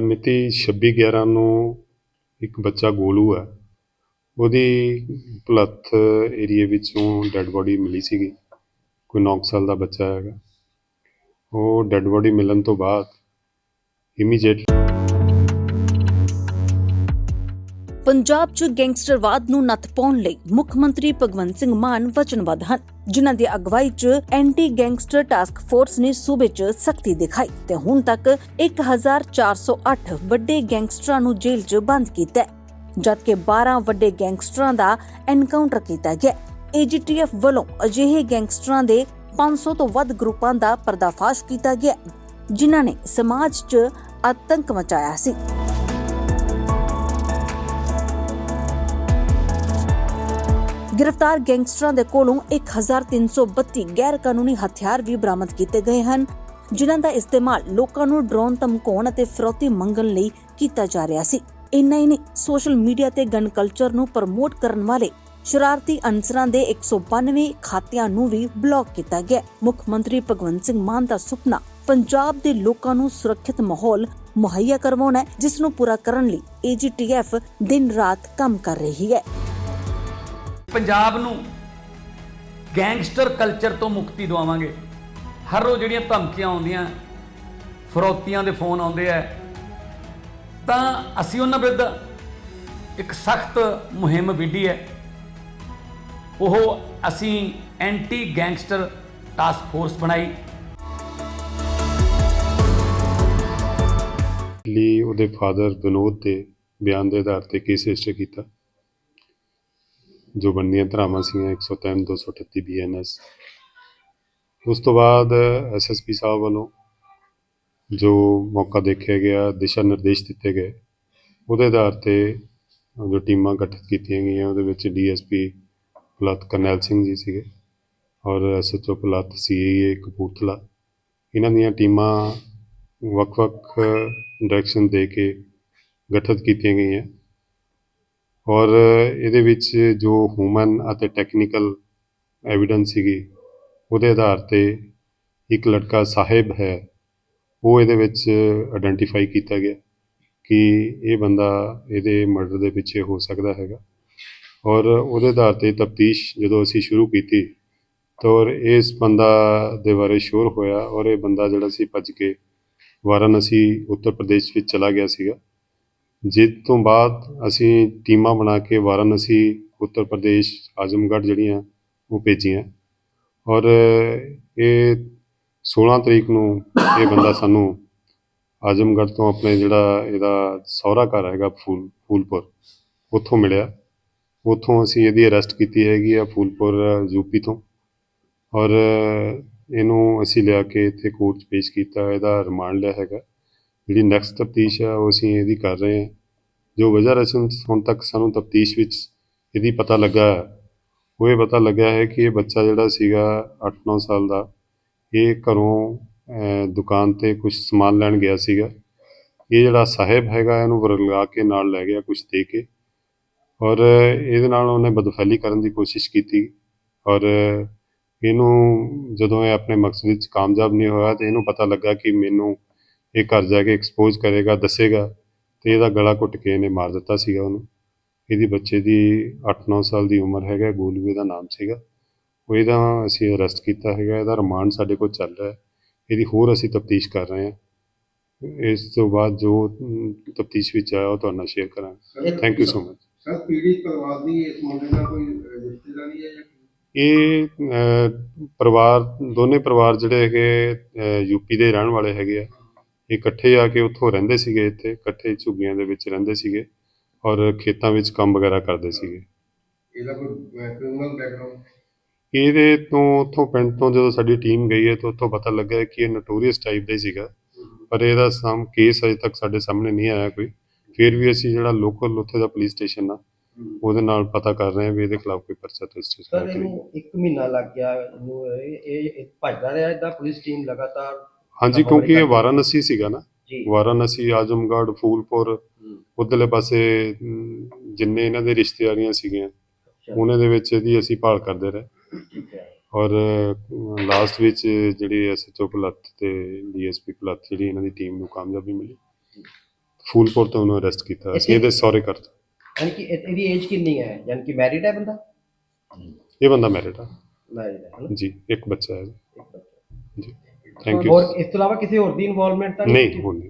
ਮਿਤੀ 26/11 ਨੂੰ ਇੱਕ ਬੱਚਾ ਗੋਲੂ ਹੈ। ਉਹਦੀ ਭੁਲੱਥ ਏਰੀਏ ਵਿੱਚੋਂ ਡੈੱਡ ਬੋਡੀ ਮਿਲੀ ਸੀਗੀ। ਕੋਈ 9 ਸਾਲ ਦਾ ਬੱਚਾ ਹੈਗਾ। ਉਹ ਡੈੱਡ ਬੋਡੀ ਮਿਲਣ ਤੋਂ ਬਾਅਦ ਇਮੀਡੀਏਟ ਪੰਜਾਬ 'ਚ ਗੈਂਗਸਟਰਵਾਦ ਨੂੰ ਨੱਥ ਪਾਉਣ ਲਈ ਮੁੱਖ ਮੰਤਰੀ ਭਗਵੰਤ ਸਿੰਘ ਮਾਨ ਵਚਨਬੱਧ ਹਨ। ਜਿਨ੍ਹਾਂ ਦੀ ਅਗਵਾਈ 'ਚ ਐਂਟੀ ਗੈਂਗਸਟਰ ਟਾਸਕ ਫੋਰਸ ਨੇ ਸੂਬੇ 'ਚ ਸਖਤੀ ਦਿਖਾਈ ਤੇ ਹੁਣ ਤੱਕ 1408 ਵੱਡੇ ਗੈਂਗਸਟਰਾਂ ਨੂੰ ਜੇਲ੍ਹ 'ਚ ਬੰਦ ਕੀਤਾ ਹੈ, ਜਦਕਿ 12 ਵੱਡੇ ਗੈਂਗਸਟਰਾਂ ਦਾ ਐਨਕਾਊਂਟਰ ਕੀਤਾ ਗਿਆ ਏਜੀਟੀਐਫ ਵੱਲੋਂ ਅਜਿਹੇ ਗੈਂਗਸਟਰਾਂ ਦੇ 500 ਤੋਂ ਵੱਧ ਗਰੁੱਪਾਂ ਦਾ ਪਰਦਾਫਾਸ਼ ਕੀਤਾ ਗਿਆ ਜਿਨ੍ਹਾਂ ਨੇ ਸਮਾਜ 'ਚ ਆਤੰਕ ਮਚਾਇਆ ਸੀ। ਗ੍ਰਿਫਤਾਰ ਗੈਂਗਸਟਰਾਂ ਦੇ ਕੋਲੋਂ 1332 ਗੈਰ ਕਾਨੂੰਨੀ ਹਥਿਆਰ ਵੀ ਬਰਾਮਦ ਕੀਤੇ ਗਏ ਹਨ, ਜਿਨ੍ਹਾਂ ਦਾ ਇਸਤੇਮਾਲ ਲੋਕਾਂ ਨੂੰ ਡਰੋਨ ਧਮਕਾਉਣ ਅਤੇ ਫਰੌਤੀ ਮੰਗਣ ਲਈ ਕੀਤਾ ਜਾ ਰਿਹਾ ਸੀ। ਇੰਨਾ ਹੀ ਨਹੀਂ, ਸੋਸ਼ਲ ਮੀਡੀਆ ਤੇ ਗਨ ਕਲਚਰ ਨੂੰ ਪ੍ਰਮੋਟ ਕਰਨ ਵਾਲੇ ਸ਼ਰਾਰਤੀ ਅਨਸਰਾਂ ਦੇ 192 ਖਾਤਿਆਂ ਨੂੰ ਵੀ ਬਲੌਕ ਕੀਤਾ ਗਿਆ। ਮੁੱਖ ਮੰਤਰੀ ਭਗਵੰਤ ਸਿੰਘ ਮਾਨ ਦਾ ਸੁਪਨਾ, ਪੰਜਾਬ ਦੇ ਲੋਕਾਂ ਨੂੰ ਸੁਰੱਖਿਅਤ ਮਾਹੌਲ ਮੁਹੱਈਆ ਕਰਵਾਉਣਾ ਹੈ, ਜਿਸ ਨੂੰ ਪੂਰਾ ਕਰਨ ਲਈ ਏਜੀਟੀਐਫ ਦਿਨ ਰਾਤ ਕੰਮ ਕਰ ਰਹੀ ਹੈ। ਪੰਜਾਬ ਨੂੰ ਗੈਂਗਸਟਰ ਕਲਚਰ ਤੋਂ ਮੁਕਤੀ ਦਿਵਾਵਾਂਗੇ। ਹਰ ਰੋਜ਼ ਜਿਹੜੀਆਂ ਧਮਕੀਆਂ ਆਉਂਦੀਆਂ, ਫਰੋਤੀਆਂ ਦੇ ਫੋਨ ਆਉਂਦੇ ਆ, ਤਾਂ ਅਸੀਂ ਉਹਨਾਂ ਵਿਰੁੱਧ ਇੱਕ ਸਖਤ ਮੁਹਿੰਮ ਵਿੱਢੀ ਹੈ। ਉਹ ਅਸੀਂ ਐਂਟੀ ਗੈਂਗਸਟਰ ਟਾਸਕ ਫੋਰਸ ਬਣਾਈ। ਲਈ ਉਹਦੇ ਫਾਦਰ ਵਿਨੋਦ ਦੇ ਬਿਆਨ ਦੇ ਆਧਾਰ ਤੇ ਕੇਸ ਰਜਿਸਟਰ ਕੀਤਾ। ਜੋ ਬਣਦੀਆਂ ਧਰਾਵਾਂ ਸੀਗੀਆਂ 103 238 ਬੀਐਨਐਸ ਉਸ ਤੋਂ ਬਾਅਦ ਐਸਐਸਪੀ ਸਾਹਿਬ ਵੱਲੋਂ ਜੋ ਮੌਕਾ ਦੇਖਿਆ ਗਿਆ, ਦਿਸ਼ਾ ਨਿਰਦੇਸ਼ ਦਿੱਤੇ ਗਏ, ਉਹਦੇ ਆਧਾਰ ਤੇ ਜੋ ਟੀਮਾਂ ਗਠਿਤ ਕੀਤੀਆਂ ਗਈਆਂ, ਉਹਦੇ ਵਿੱਚ ਡੀਐਸਪੀ ਪੁਲਤ ਕਰਨੈਲ ਸਿੰਘ ਜੀ ਸੀਗੇ ਔਰ ਐਸਐਚਓ ਪੁਲਤ ਸੀਏ ਕਪੂਰਥਲਾ। ਇਹਨਾਂ ਦੀਆਂ ਟੀਮਾਂ ਵੱਖ-ਵੱਖ ਡਾਇਰੈਕਸ਼ਨ ਦੇ ਕੇ ਗਠਿਤ ਕੀਤੀਆਂ ਗਈਆਂ। ਔਰ ਇਹਦੇ ਵਿੱਚ ਜੋ ਹਿਊਮਨ ਅਤੇ ਟੈਕਨੀਕਲ ਐਵੀਡੈਂਸ ਸੀਗੀ, ਉਹਦੇ ਆਧਾਰ ਤੇ ਇੱਕ ਲੜਕਾ ਸਾਹਿਬ ਹੈ, ਉਹ ਇਹਦੇ ਵਿੱਚ ਆਇਡੈਂਟੀਫਾਈ ਕੀਤਾ ਗਿਆ ਕਿ ਇਹ ਬੰਦਾ ਇਹਦੇ ਮਰਡਰ ਦੇ ਪਿੱਛੇ ਹੋ ਸਕਦਾ ਹੈਗਾ। ਔਰ ਉਹਦੇ ਆਧਾਰ ਤੇ ਤਫਤੀਸ਼ ਜਦੋਂ ਅਸੀਂ ਸ਼ੁਰੂ ਕੀਤੀ, ਤਾਂ ਔਰ ਇਸ ਬੰਦਾ ਦੇ ਬਾਰੇ ਸ਼ੋਰ ਹੋਇਆ ਔਰ ਇਹ ਬੰਦਾ ਜਿਹੜਾ ਸੀ ਭੱਜ ਕੇ ਵਾਰਾਣਸੀ ਉੱਤਰ ਪ੍ਰਦੇਸ਼ ਵਿੱਚ ਚਲਾ ਗਿਆ ਸੀਗਾ। ਜਿਸ ਤੋਂ ਬਾਅਦ ਅਸੀਂ ਟੀਮਾਂ ਬਣਾ ਕੇ ਵਾਰਾਣਸੀ, ਉੱਤਰ ਪ੍ਰਦੇਸ਼, ਆਜ਼ਮਗੜ੍ਹ ਜਿਹੜੀਆਂ, ਉਹ ਭੇਜੀਆਂ। ਔਰ ਇਹ 16 ਤਰੀਕ ਨੂੰ ਇਹ ਬੰਦਾ ਸਾਨੂੰ ਆਜ਼ਮਗੜ੍ਹ ਤੋਂ ਆਪਣੇ ਜਿਹੜਾ ਇਹਦਾ ਸਹੁਰਾ ਘਰ ਹੈਗਾ ਫੂਲ, ਫੂਲਪੁਰ, ਉੱਥੋਂ ਮਿਲਿਆ। ਉੱਥੋਂ ਅਸੀਂ ਇਹਦੀ ਅਰੈਸਟ ਕੀਤੀ ਹੈਗੀ ਆ ਫੂਲਪੁਰ ਯੂਪੀ ਤੋਂ। ਔਰ ਇਹਨੂੰ ਅਸੀਂ ਲਿਆ ਕੇ ਇੱਥੇ ਕੋਰਟ 'ਚ ਪੇਸ਼ ਕੀਤਾ, ਇਹਦਾ ਰਿਮਾਂਡ ਲਿਆ ਹੈਗਾ। ਜਿਹੜੀ ਨੈਕਸਟ ਤਫਤੀਸ਼ ਆ, ਉਹ ਅਸੀਂ ਇਹਦੀ ਕਰ ਰਹੇ ਹਾਂ। ਜੋ ਵਜ੍ਹਾ ਰਸਮ ਹੁਣ ਤੱਕ ਸਾਨੂੰ ਤਫਤੀਸ਼ ਵਿੱਚ ਇਹਦੀ ਪਤਾ ਲੱਗਾ ਉਹ ਇਹ ਪਤਾ ਲੱਗਾ ਹੈ ਕਿ ਇਹ ਬੱਚਾ ਜਿਹੜਾ ਸੀਗਾ 8-9 ਸਾਲ ਦਾ, ਇਹ ਘਰੋਂ ਦੁਕਾਨ ਤੇ ਕੁਝ ਸਮਾਨ ਲੈਣ ਗਿਆ ਸੀਗਾ। ਇਹ ਜਿਹੜਾ ਸਾਹਿਬ ਹੈਗਾ, ਇਹਨੂੰ ਵਰਗਾ ਕੇ ਨਾਲ ਲੈ ਗਿਆ ਕੁਝ ਦੇ ਕੇ। ਔਰ ਇਹਦੇ ਨਾਲ ਉਹਨੇ ਬਦਫੈਲੀ ਕਰਨ ਦੀ ਕੋਸ਼ਿਸ਼ ਕੀਤੀ। ਔਰ ਇਹਨੂੰ ਜਦੋਂ ਇਹ ਆਪਣੇ ਮਕਸਦ ਵਿੱਚ ਕਾਮਯਾਬ ਨਹੀਂ ਹੋਇਆ, ਤੇ ਇਹਨੂੰ ਪਤਾ ਲੱਗਾ ਕਿ ਮੈਨੂੰ ਇਹ ਘਰ ਜਾ ਕੇ ਐਕਸਪੋਜ਼ ਕਰੇਗਾ ਦੱਸੇਗਾ ਤੇ ਇਹਦਾ ਗਲਾ ਘੁੱਟ ਕੇ ਇਹਨੇ ਮਾਰ ਦਿੱਤਾ ਸੀਗਾ ਉਹਨੂੰ। ਇਹਦੀ ਬੱਚੇ ਦੀ 8-9 ਸਾਲ ਦੀ ਉਮਰ ਹੈਗਾ ਗੋਲੂ ਦਾ ਨਾਮ ਸੀਗਾ। ਉਹ ਇਹਦਾ ਅਸੀਂ ਅਰੈਸਟ ਕੀਤਾ ਹੈਗਾ ਇਹਦਾ ਰਿਮਾਂਡ ਸਾਡੇ ਕੋਲ ਚੱਲ ਰਿਹਾ ਹੈ। ਇਹਦੀ ਹੋਰ ਅਸੀਂ ਤਫਤੀਸ਼ ਕਰ ਰਹੇ ਹਾਂ। ਇਸ ਤੋਂ ਬਾਅਦ ਜੋ ਤਫਤੀਸ਼ ਵਿੱਚ ਆਇਆ ਉਹ ਤੁਹਾਡੇ ਨਾਲ ਸ਼ੇਅਰ ਕਰਾਂਗੇ। Thank you so much sir ਪੀੜਿਤ ਪਰਿਵਾਰ ਦੀ ਇਸ ਮੁੰਡੇ ਨਾਲ ਕੋਈ ਰਿਸ਼ਤੇਦਾਰੀ ਹੈ ਜਾਂ? ਇਹ ਪਰਿਵਾਰ ਦੋਨੇ ਪਰਿਵਾਰ ਜਿਹੜੇ ਹੈਗੇ ਯੂਪੀ ਦੇ ਰਹਿਣ ਵਾਲੇ ਹੈਗੇ ਆ। ਇਕੱਠੇ ਆ ਕੇ ਉੱਥੋਂ ਰਹਿੰਦੇ ਸੀਗੇ ਇੱਥੇ ਇਕੱਠੇ ਝੁੱਗੀਆਂ ਦੇ ਵਿੱਚ ਰਹਿੰਦੇ ਸੀਗੇ ਔਰ ਖੇਤਾਂ ਵਿੱਚ ਕੰਮ ਵਗੈਰਾ ਕਰਦੇ ਸੀਗੇ। ਇਹਦਾ ਕੋਈ ਕ੍ਰਿਮੀਨਲ ਬੈਕਗ੍ਰਾਉਂਡ ਇਹਦੇ ਤੋਂ ਉੱਥੋਂ ਪਿੰਡ ਤੋਂ ਜਦੋਂ ਸਾਡੀ ਟੀਮ ਗਈ ਹੈ ਤਾਂ ਉੱਥੋਂ ਪਤਾ ਲੱਗਾ ਕਿ ਇਹ ਨੋਟੋਰੀਅਸ ਟਾਈਪ ਦਾ ਹੀ ਸੀਗਾ। ਪਰ ਇਹਦਾ ਸਾਮ ਕੇਸ ਅਜੇ ਤੱਕ ਸਾਡੇ ਸਾਹਮਣੇ ਨਹੀਂ ਆਇਆ ਕੋਈ। ਫਿਰ ਵੀ ਅਸੀਂ ਜਿਹੜਾ ਲੋਕਲ ਉੱਥੇ ਦਾ ਪੁਲਿਸ ਸਟੇਸ਼ਨ ਆ ਉਹਦੇ ਨਾਲ ਪਤਾ ਕਰ ਰਹੇ ਹਾਂ ਵੀ ਇਹਦੇ ਖਿਲਾਫ ਕੋਈ ਪਰਚਾ ਰਜਿਸਟਰ ਸਰ ਹੈ ਕਿ ਨਹੀਂ ਇਹਨੂੰ 1 ਮਹੀਨਾ ਲੱਗ ਗਿਆ। ਇਹਨੂੰ ਇਹ ਇਹ ਇਹ ਭੱਜਦਾ ਰਿਹਾ ਇਦਾਂ ਪੁਲਿਸ ਟੀਮ ਲਗਾਤਾਰ ਹਾਂਜੀ ਕਿਉਂਕਿ ਇਹ ਵਾਰਾਣਸੀ ਸੀਗਾ ਨਾ। ਜੀ। ਵਾਰਾਣਸੀ ਫੂਲਪੁਰ ਉਧਰਲੇ ਪਾਸੇ ਜਿੰਨੇ ਇਹਨਾਂ ਦੇ ਰਿਸ਼ਤੇਦਾਰੀਆਂ ਸੀਗੀਆਂ ਉਹਨਾਂ ਦੇ ਵਿੱਚ ਇਹਦੀ ਅਸੀਂ ਭਾਲ ਕਰਦੇ ਰਹੇ। ਔਰ ਲਾਸਟ ਵਿੱਚ ਜਿਹੜੀ ਐਸਐਚਓ ਪਲੱਤ ਤੇ ਡੀਐਸਪੀ ਪਲੱਤ ਜਿਹੜੀ ਇਹਨਾਂ ਦੀ ਟੀਮ ਨੂੰ ਕਾਮਯਾਬੀ ਮਿਲੀ। ਫੂਲਪੁਰ ਤੋਂ ਉਹਨੂੰ ਅਰੈਸਟ ਕੀਤਾ। ਅਸੀਂ ਇਹਦੇ ਸਹੁਰੇ ਘਰ ਯਾਨੀ ਕਿ ਇਹਦੀ ਏਜ ਕਿੰਨੀ ਹੈ? ਯਾਨੀ ਕਿ ਮੈਰਿਡ ਹੈ ਬੰਦਾ? ਇਹ ਬੰਦਾ ਮੈਰਿਡ ਆ। ਮੈਰਿਡ ਹੈ ਜੀ ਇੱਕ ਬੱਚਾ ਹੈ। ਜੀ। ਥੈਂਕ ਯੂ ਹੋਰ ਇਸ ਤੋਂ ਇਲਾਵਾ ਕਿਸੇ ਹੋਰ ਦੀ ਇਨਵੋਲਵਮੈਂਟ ਤਾਂ ਨਹੀਂ? ਹੋਣੀ